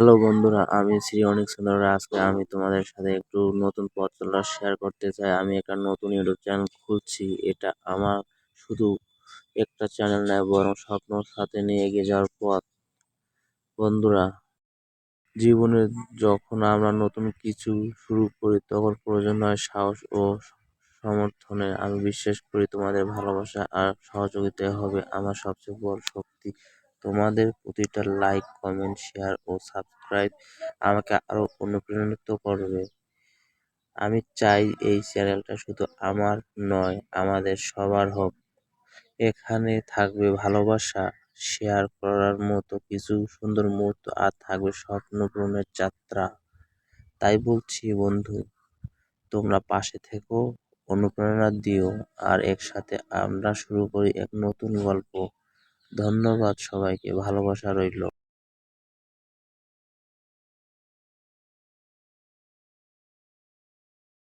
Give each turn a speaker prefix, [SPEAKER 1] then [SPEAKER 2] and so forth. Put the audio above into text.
[SPEAKER 1] Hello বন্ধুরা, আমি শ্রী অনেক সুন্দর। আজকে আমি তোমাদের সাথে একটু নতুন পথ চলা শেয়ার করতে চাই। আমি একটা নতুন ইউটিউব চ্যানেল খুলছি। এটা আমার শুধু একটা চ্যানেল নয়, বরং স্বপ্ন সাথে নিয়ে এগিয়ে যাওয়ার পথ। বন্ধুরা, জীবনে যখন আমরা নতুন কিছু শুরু করি, তখন প্রয়োজন হয় সাহস ও সমর্থনে। আমি বিশ্বাস করি তোমাদের ভালোবাসা আর সহযোগিতা হবে আমার সবচেয়ে বড় শক্তি। তোমাদের প্রতিটা লাইক কমেন্ট শেয়ার ও সাবস্ক্রাইব আমাকে আরও অনুপ্রাণিত করবে। আমি চাই এই চ্যানেলটা শুধু আমার নয়, আমাদের সবার হোক। এখানে থাকবে ভালোবাসা শেয়ার করার মতো কিছু সুন্দর মুহূর্ত আর থাকবে স্বপ্ন পূরণের যাত্রা। তাই বলছি বন্ধু, তোমরা পাশে থেকো, অনুপ্রেরণা দিও, আর একসাথে আমরা শুরু করি এক নতুন গল্প। ধন্যবাদ সবাইকে ভালোবাসা রইল।